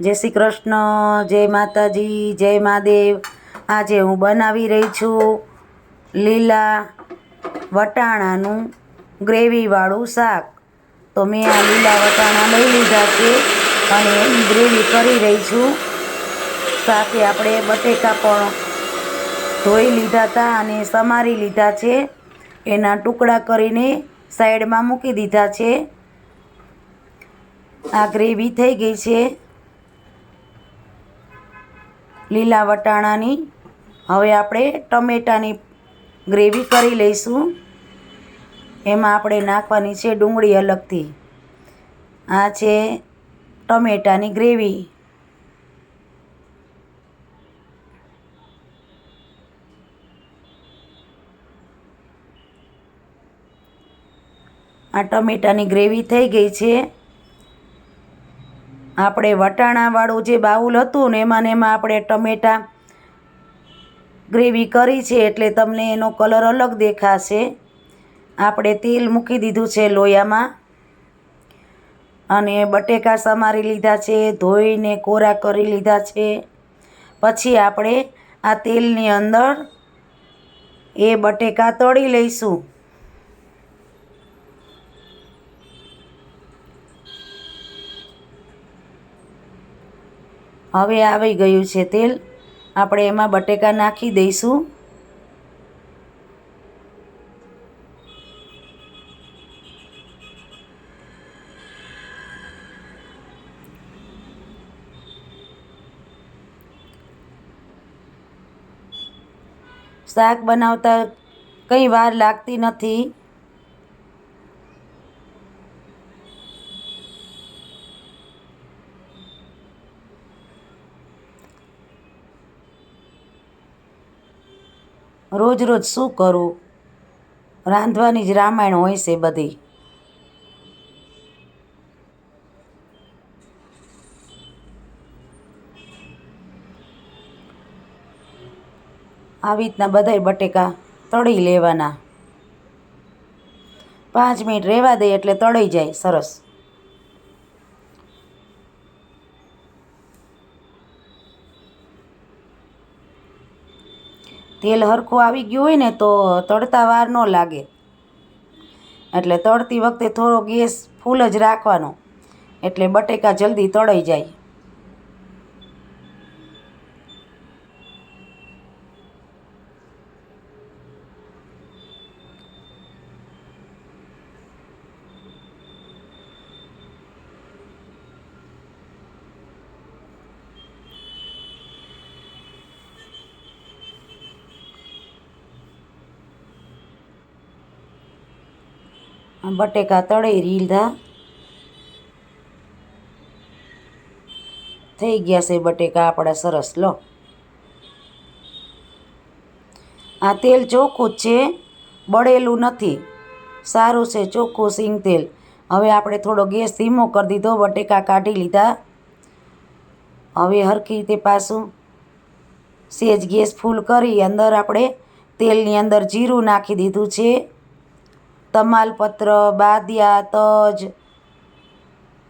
જય શ્રી કૃષ્ણ, જય માતાજી, જય મહાદેવ. આજે હું બનાવી રહી છું લીલા વટાણાનું ગ્રેવીવાળું શાક. તો મેં આ લીલા વટાણા લઈ લીધા છે અને એની ગ્રેવી કરી રહી છું. સાથે આપણે બટેકા પણ ધોઈ લીધા હતા અને સમારી લીધા છે. એના ટુકડા કરીને સાઈડમાં મૂકી દીધા છે. આ ગ્રેવી થઈ ગઈ છે. લીલા વટાણાની. હવે આપણે ટમેટાની ગ્રેવી કરી લઈશું. એમાં આપણે નાખવાની છે ડુંગળી અલગથી. આ છે ટમેટાની ગ્રેવી. આ ટમેટાની ગ્રેવી થઈ ગઈ છે. આપણે વટાણાવાળું જે બાઉલ હતું ને એમાં ને એમાં આપણે ટમેટા ગ્રેવી કરી છે એટલે તમને એનો કલર અલગ દેખાશે. આપણે તેલ મૂકી દીધું છે લોયામાં. અને બટેકા સમારી લીધા છે, ધોઈને કોરા કરી લીધા છે. પછી આપણે આ તેલની અંદર એ બટેકા તળી લઈશું. હવે આવી ગયું છે તેલ. આપણે એમાં બટેકા નાખી દઈશું. શાક બનાવતા કંઈ વાર લાગતી નથી. રોજ રોજ શું કરું? રાંધવાની જ રામાયણ હોય છે બધી. આવી રીતના બધાય બટેકા તળી લેવાના. પાંચ મિનિટ રહેવા દે એટલે તળી જાય, સરસ. તેલ હરખું આવી ગયું હોય ને તો તળતા વાર ન લાગે. એટલે તળતી વખતે થોડો ગેસ ફૂલ જ રાખવાનો. એટલે બટેકા જલ્દી તળાઈ જાય. બટેકા તળી લીધા થઈ ગયા છે બટેકા આપણા સરસ, લો. આ તેલ ચોખ્ખું છે, બળેલું નથી. સારું છે ચોખ્ખું સિંગ તેલ. હવે આપણે થોડો ગેસ ધીમો કરી દીધો, બટેકા કાઢી લીધા. હવે હરખી રીતે પાછું સેજ ગેસ ફૂલ કરી, અંદર આપણે તેલની અંદર જીરું નાખી દીધું છે. તમાલપત્ર, બાદિયા, તજ,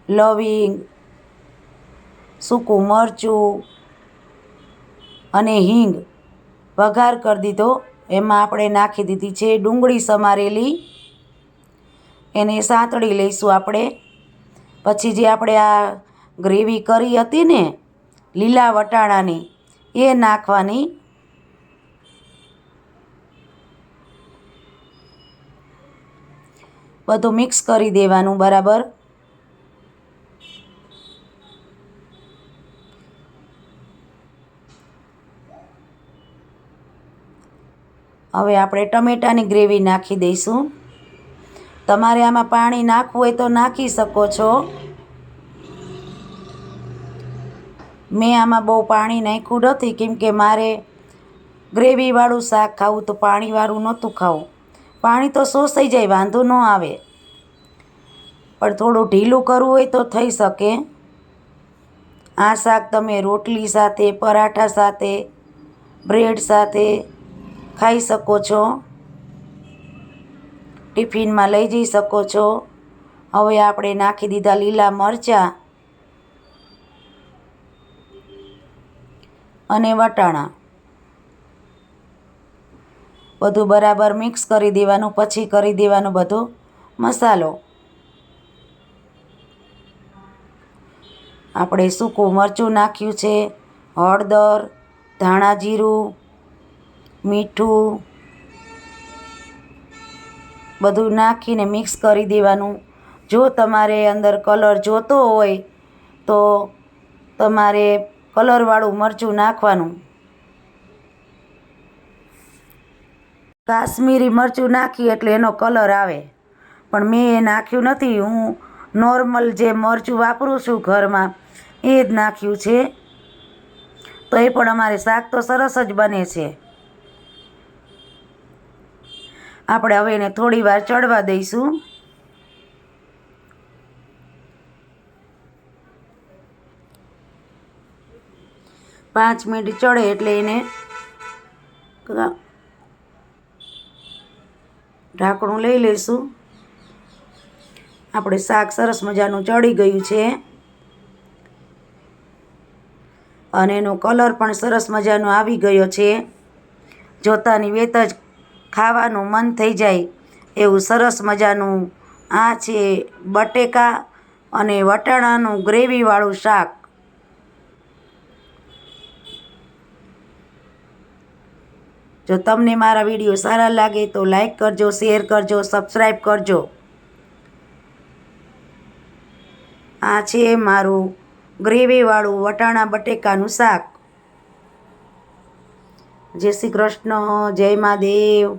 લવિંગ, સૂકું મરચું અને હિંગ વઘાર કરી દીધો. એમાં આપણે નાખી દીધી છે ડુંગળી સમારેલી. એને સાંતળી લઈશું આપણે. પછી જે આપણે આ ગ્રેવી કરી હતી ને લીલા વટાણાની, એ નાખવાની. બધું મિક્સ કરી દેવાનું, બરાબર? હવે આપણે ટમેટાની ગ્રેવી નાખી દઈશું. તમારે આમાં પાણી નાખવું હોય તો નાખી શકો છો. મેં આમાં બહુ પાણી નાખ્યું નથી, કેમ કે મારે ગ્રેવીવાળું શાક ખાવું તો પાણીવાળું નહોતું ખાવું. પાણી તો શોષાઈ જાય, વાંધો ન આવે. પણ થોડું ઢીલું કરવું હોય તો થઈ શકે. આ શાક તમે રોટલી સાથે, પરાઠા સાથે, બ્રેડ સાથે ખાઈ શકો છો. ટિફિનમાં લઈ જઈ શકો છો. હવે આપણે નાખી દીધા લીલા મરચાં અને વટાણા. બધું બરાબર મિક્સ કરી દેવાનું, પછી કરી દેવાનું બધું મસાલો. આપણે સૂકું મરચું નાખ્યું છે, હળદર, ધાણા જીરું, મીઠું, બધું નાખીને મિક્સ કરી દેવાનું. જો તમારે અંદર કલર જોતો હોય તો તમારે કલરવાળું મરચું નાખવાનું. કાશ્મીરી મરચું નાખી એટલે એનો કલર આવે. પણ મેં એ નાખ્યું નથી. હું નોર્મલ જે મરચું વાપરું છું ઘરમાં, એ જ નાખ્યું છે. તો એ પણ અમારે શાક તો સરસ જ બને છે. આપણે હવે એને થોડી વાર ચડવા દઈશું. પાંચ મિનિટ ચડે એટલે એને ઢાંકણું લઈ લઈશું. આપણે શાક સરસ મજાનું ચડી ગયું છે. અને એનો કલર પણ સરસ મજાનો આવી ગયો છે. જોતાની વેત જ ખાવાનું મન થઈ જાય એવું સરસ મજાનું આ છે બટેકા અને વટાણાનું ગ્રેવીવાળું શાક. જો તમને મારા વીડિયો સારા લાગે તો લાઈક કરજો શેર કરજો સબસ્ક્રાઈબ કરજો. આ છે મારું ગ્રેવીવાળું વટાણા બટેકાનું શાક. જય શ્રી કૃષ્ણ, જય મહાદેવ.